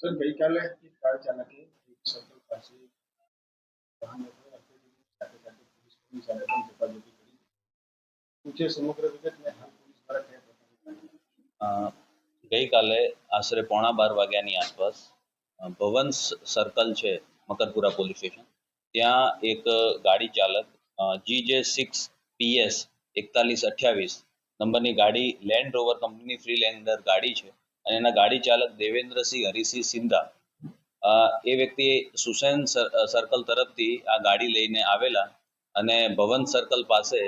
Sir ગઈકાલે એક car ચાલકે એક સર્કલ પાસે વાહન ગઈકાલે આશરે પોણા બાર વાગ્યાની આસપાસ ભવન સર્કલ છે મકરપુરા પોલીસ સ્ટેશન. ત્યાં એક ગાડી ચાલક જી જે સિક્સ પીએસ એકતાલીસ અઠ્યાવીસ નંબરની ગાડી લેન્ડ રોવર કંપનીની ફ્રી લેન્ડર ગાડી છે. અને એના ગાડી ચાલક દેવેન્દ્રસિંહ હરિસિંહ સિંધા એ વ્યક્તિ સુસેન સર્કલ તરફથી આ ગાડી લઈને આવેલા અને ભવન સર્કલ પાસે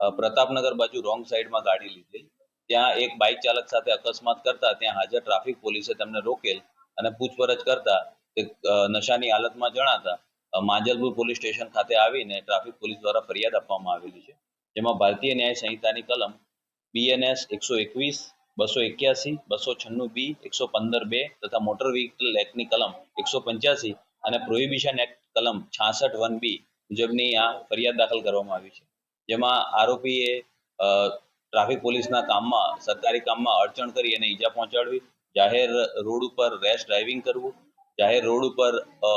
પ્રતાપનગર બાજુ રોંગ સાઈડમાં ગાડી લીધી. ત્યાં એક બાઇક ચાલક સાથે અકસ્માત કરતા ત્યાં હાજર ટ્રાફિક પોલીસે તેમને રોકેલ અને પૂછપરછ કરતા તે નશાની હાલતમાં જણાતા માંજલપુર પોલીસ સ્ટેશન ખાતે આવીને ટ્રાફિક પોલીસ દ્વારા ફરિયાદ આપવામાં આવેલી છે. જેમાં ભારતીય ન્યાય સંહિતાની કલમ બીએનએસ એકસો એકવીસ બસો એક્યાસી બસો છન્નું બી એકસો પંદર બે તથા મોટર વ્હીકલ એક્ટની કલમ એકસો પંચ્યાસી અને પ્રોહિબિશન એક્ટ કલમ છાસઠ વન બી મુજબની આ ફરિયાદ દાખલ કરવામાં આવી છે. જેમાં આરોપીએ ટ્રાફિક પોલીસના કામમાં સરકારી કામમાં અડચણ કરી અને ઈજા પહોંચાડવી જાહેર રોડ ઉપર રેશ ડ્રાઇવિંગ કરવું જાહેર રોડ ઉપર અ,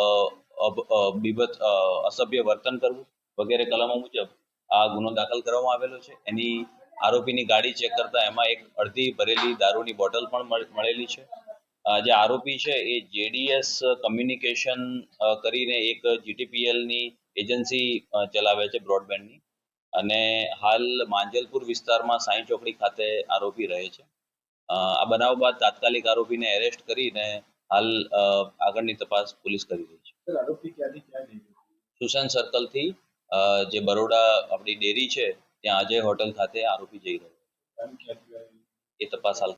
અસભ્ય વર્તન કરવું વગેરે કલમો મુજબ આ ગુનો દાખલ કરવામાં આવેલો છે. એની આરોપીની ગાડી ચેક કરતા એમાં એક અડધી ભરેલી દારૂની બોટલ પણ મળેલી છે. જે આરોપી છે એ જેડીએસ કમ્યુનિકેશન કરીને એક જીટીપીએલની એજન્સી ચલાવે છે બ્રોડબેન્ડની અને હાલ માંજલપુર વિસ્તારમાં સાંઈ ચોકડી ખાતે આરોપી રહે છે. આ બનાવ બાદ તાત્કાલિક આરોપીને એરેસ્ટ કરીને હાલ આગળની તપાસ પોલીસ કરી રહી છે? સુશાંત સર્કલથી જે બરોડા આપણી ડેરી છે ત્યાં અજય હોટલ ખાતે આરોપી જઈ રહ્યો. એ તપાસ હાલ